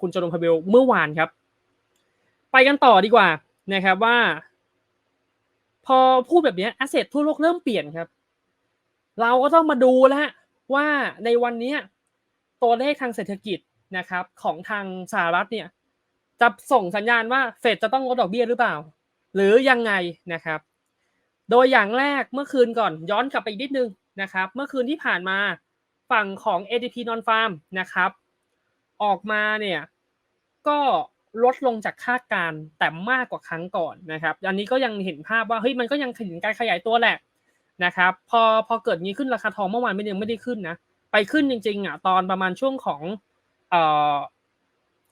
คุณโจนพาเวลเมื่อวานครับ ไปกันต่อดีกว่านะครับว่า พอพูดแบบนี้แอสเซททั่วโลกเริ่มเปลี่ยนครับ เราก็ต้องมาดูแล้ว ว่าในวันนี้ตัวเลขทางเศรษฐกิจนะครับ ของทางสหรัฐเนี่ยจะส่งสัญญาณว่าเฟดจะต้องลดดอกเบี้ยหรือเปล่า หรือยังไงนะครับ โดยอย่างแรกเมื่อคืนก่อนย้อนกลับไปอีกนิดนึงนะครับ เมื่อคืนที่ผ่านมาฝั่งของ ADP Non Farm นะครับ ออกมาเนี่ยก็ลดลงจากคาดการณ์แต่มากกว่าครั้งก่อนนะครับอันนี้ก็ยังเห็นภาพว่าเฮ้ยมันก็ยังเห็นการขยายตัวแหละนะครับพอพอเกิดงี้ขึ้นราคาทองเมื่อวานไม่ยังไม่ได้ขึ้นนะไปขึ้นจริงๆอะตอนประมาณช่วงของเอ่อ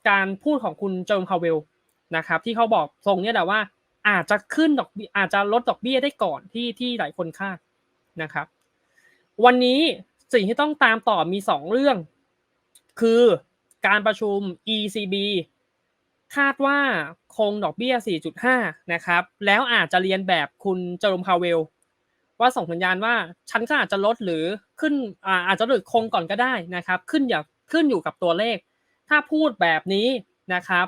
การพูดของคุณโจมคาเวลนะครับที่เขาบอกทรงเนี้ยแหละว่าอาจจะขึ้นดอกอาจจะลดดอกเบี้ยได้ก่อนที่ที่หลายคนคาดนะครับ วันนี้สิ่งที่ต้องตามต่อมีสองเรื่อง คือ การประชุม ECB คาดว่าคงดอกเบี้ย 4.5 นะครับ แล้วอาจจะเรียนแบบคุณเจอร์มพาเวล ว่าส่งสัญญาณว่าฉันก็อาจจะลดหรือขึ้นอาจจะหรือคงก่อนก็ได้นะครับ ขึ้นอย่าขึ้นอยู่กับตัวเลข ถ้าพูดแบบนี้นะครับ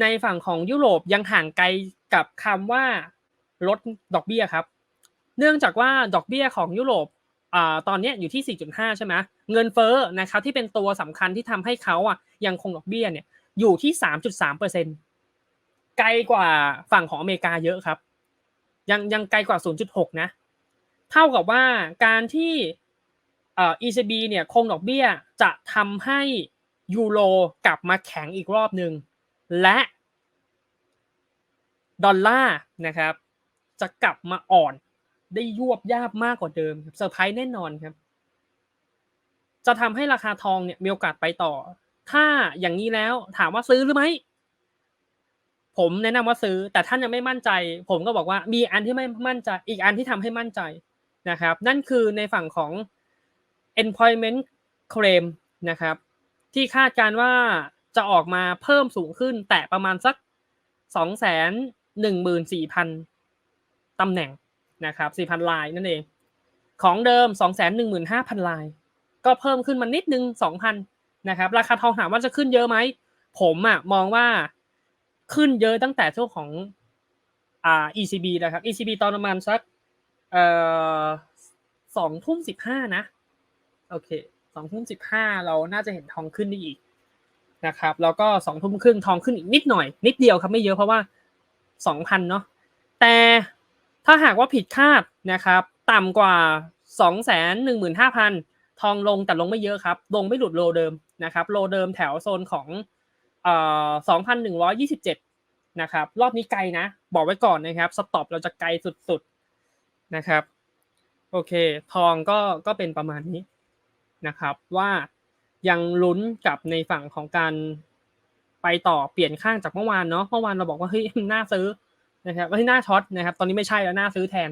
ในฝั่งของยุโรปยังห่างไกลกับคำว่าลดดอกเบี้ยครับ เนื่องจากว่าดอกเบี้ยของยุโรป อตอนนี้อยู่ที่ 4.5 ใช่ไหมเงินเฟ้อนะครับที่เป็นตัวสำคัญที่ทำให้เขาอะยังคงดอกเบี้ยเนี่ยอยู่ที่ 3.3เปอร์เซ็นไกลกว่าฝั่งของอเมริกาเยอะครับ ยังยังไกลกว่า 0.6 นะ เท่ากับว่าการที่เอ่อ ECB เนี่ยคงดอกเบี้ยจะทำให้ยูโรกลับมาแข็งอีกรอบหนึ่งและดอลลาร์นะครับจะกลับมาอ่อน ได้ยวบยาบมากกว่าเดิมเซอร์ไพรส์แน่นอนครับ จะทำให้ราคาทองเนี่ยมีโอกาสไปต่อ ถ้าอย่างนี้แล้วถามว่าซื้อหรือไม่ผมแนะนำว่าซื้อ แต่ท่านยังไม่มั่นใจ ผมก็บอกว่ามีอันที่ไม่มั่นใจ อีกอันที่ทำให้มั่นใจนะครับ นั่นคือในฝั่งของ employment claim นะครับ ที่คาดการว่าจะออกมาเพิ่มสูงขึ้น แต่ประมาณสักสองแสนหนึ่งหมื่นสี่พันตำแหน่ง นะครับสี่พันลายนั่นเอง ของเดิมสองแสนหนึ่งหมื่นห้าพันลาย ก็เพิ่มขึ้นมานิดนึงสองพันนะครับ ราคาทองถามว่าจะขึ้นเยอะไหม ผมอะมองว่าขึ้นเยอะตั้งแต่ช่วงของอ่า ECB นะครับ ECB ตอนประมาณสักเอ่อสองทุ่มสิบห้านะ โอเคสองทุ่มสิบห้าเราน่าจะเห็นทองขึ้นได้อีกนะครับ แล้วก็สองทุ่มครึ่งทองขึ้นอีกนิดหน่อย นิดเดียวครับไม่เยอะเพราะว่าสองพันเนาะแต่ ถ้าหากว่าผิดคาดนะครับ ต่ำกว่าสองแสนหนึ่งหมื่นห้าพันทองลงแต่ลงไม่เยอะครับ ลงไม่หลุดโลเดิมนะครับ โลเดิมแถวโซนของเอ่อสองพันหนึ่งร้อยยี่สิบเจ็ดนะครับ รอบนี้ไกลนะ บอกไว้ก่อนนะครับ สต็อปเราจะไกลสุดๆนะครับ โอเค ทองก็ก็เป็นประมาณนี้นะครับว่ายังลุ้นกับในฝั่งของการไปต่อเปลี่ยนข้างจากเมื่อวานเนาะเมื่อวานเราบอกว่าเฮ้ยน่าซื้อ นะครับเฮ้ยน่าช็อตนะครับ ตอนนี้ไม่ใช่แล้วน่าซื้อแทน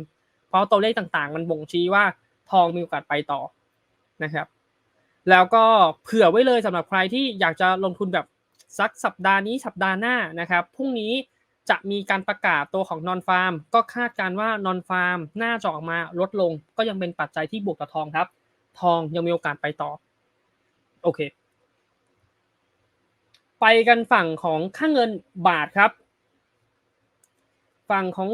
เพราะตัวเลขต่างๆ มันบ่งชี้ว่าทองมีโอกาสไปต่อนะครับ แล้วก็เผื่อไว้เลยสำหรับใครที่อยากจะลงทุนแบบสักสัปดาห์นี้สัปดาห์หน้านะครับพรุ่งนี้จะมีการประกาศตัวของนอนฟาร์มก็คาดการว่านอนฟาร์มน่าจะออกมาลดลง ก็ยังเป็นปัจจัยที่บวกกับทองครับ ทองยังมีโอกาสไปต่อ โอเค ไปกันฝั่งของค่าเงินบาทครับ ฝั่งของ